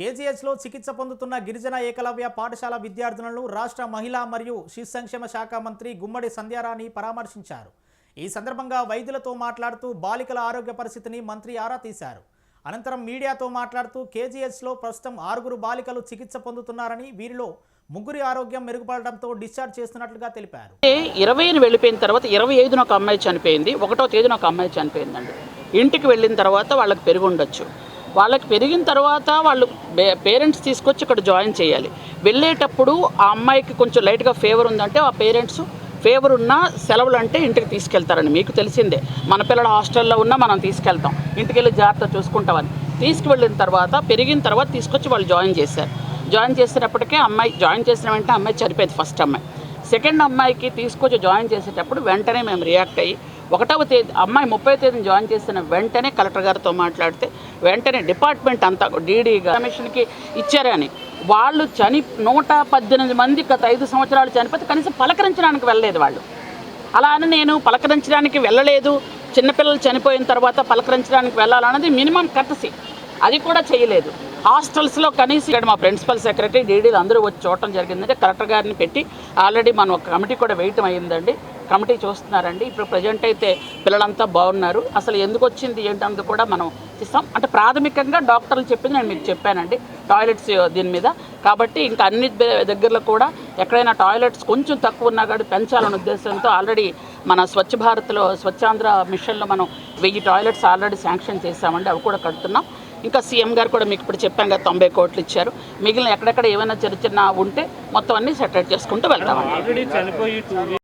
కేజీహెచ్లో చికిత్స పొందుతున్న గిరిజన ఏకలవ్య పాఠశాల విద్యార్థులను రాష్ట్ర మహిళా మరియు శిశు సంక్షేమ శాఖ మంత్రి గుమ్మడి సంధ్యారాణి పరామర్శించారు. ఈ సందర్భంగా వైద్యులతో మాట్లాడుతూ బాలికల ఆరోగ్య పరిస్థితిని మంత్రి ఆరా తీశారు. అనంతరం మీడియాతో మాట్లాడుతూ కేజీహెచ్లో ప్రస్తుతం ఆరుగురు బాలికలు చికిత్స పొందుతున్నారని వీరిలో ముగ్గురి ఆరోగ్యం మెరుగుపడడంతో డిశ్చార్జ్ చేస్తున్నట్లుగా తెలిపారు. ఇరవైని వెళ్ళిపోయిన తర్వాత ఇరవై ఐదున ఒక అమ్మాయి చనిపోయింది ఒకటో తేదీన ఒక అమ్మాయి చనిపోయిందండి. ఇంటికి వెళ్ళిన తర్వాత వాళ్ళకి పెరుగు ఉండొచ్చు. వాళ్ళకి పెరిగిన తర్వాత వాళ్ళు పేరెంట్స్ తీసుకొచ్చి ఇక్కడ జాయిన్ చేయాలి. వెళ్ళేటప్పుడు ఆ అమ్మాయికి కొంచెం లైట్గా ఫేవర్ ఉందంటే ఆ పేరెంట్స్ ఫేవర్ ఉన్న సెలవులు అంటే ఇంటికి తీసుకెళ్తారని మీకు తెలిసిందే. మన పిల్లలు హాస్టల్లో ఉన్నా మనం తీసుకెళ్తాం. ఇంటికెళ్ళి జాగ్రత్త చూసుకుంటామని. తీసుకువెళ్ళిన తర్వాత పెరిగిన తర్వాత తీసుకొచ్చి వాళ్ళు జాయిన్ చేశారు. జాయిన్ చేసినప్పటికే అమ్మాయి జాయిన్ చేసిన వెంటనే అమ్మాయి చనిపోయింది ఫస్ట్ అమ్మాయి. సెకండ్ అమ్మాయికి తీసుకొచ్చి జాయిన్ చేసేటప్పుడు వెంటనే మేము రియాక్ట్ అయ్యి ఒకటవ తేదీ అమ్మాయి ముప్పై తేదీని జాయిన్ చేసిన వెంటనే కలెక్టర్ గారితో మాట్లాడితే వెంటనే డిపార్ట్మెంట్ అంతా డీడీ కమిషన్కి ఇచ్చారని వాళ్ళు చని నూట పద్దెనిమిది మంది గత ఐదు సంవత్సరాలు చనిపోతే కనీసం పలకరించడానికి వెళ్ళలేదు వాళ్ళు. అలా అని నేను పలకరించడానికి వెళ్ళలేదు. చిన్నపిల్లలు చనిపోయిన తర్వాత పలకరించడానికి వెళ్ళాలన్నది మినిమం కట్టసి అది కూడా చేయలేదు. హాస్టల్స్లో కనీసం ఇక్కడ మా ప్రిన్సిపల్ సెక్రటరీ డీడీలు అందరూ వచ్చి చూడటం జరిగిందంటే కలెక్టర్ గారిని పెట్టి ఆల్రెడీ మనం ఒక కమిటీ కూడా వేయటం అయిందండి కమిటీ చూస్తున్నారండి. ఇప్పుడు ప్రజెంట్ అయితే పిల్లలంతా బాగున్నారు. అసలు ఎందుకు వచ్చింది ఏంటన్నది కూడా మనం ఇస్తాం అంటే ప్రాథమికంగా డాక్టర్లు చెప్పింది నేను మీకు చెప్పానండి. టాయిలెట్స్ దీని మీద. కాబట్టి ఇంకా అన్ని దగ్గరలో కూడా ఎక్కడైనా టాయిలెట్స్ కొంచెం తక్కువ ఉన్నా కానీ పెంచాలనే ఉద్దేశంతో ఆల్రెడీ మన స్వచ్ఛ భారత్లో స్వచ్ఛాంధ్ర మిషన్లో మనం వెయ్యి టాయిలెట్స్ ఆల్రెడీ శాంక్షన్ చేశామండి. అవి కూడా కడుతున్నాం. ఇంకా సీఎం గారు కూడా మీకు ఇప్పుడు చెప్పాం కదా తొంభై కోట్లు ఇచ్చారు. మిగిలిన ఎక్కడెక్కడ ఏమైనా చిన్న చిన్న ఉంటే మొత్తం అన్ని సెటిల్ చేసుకుంటూ వెళ్తామండి.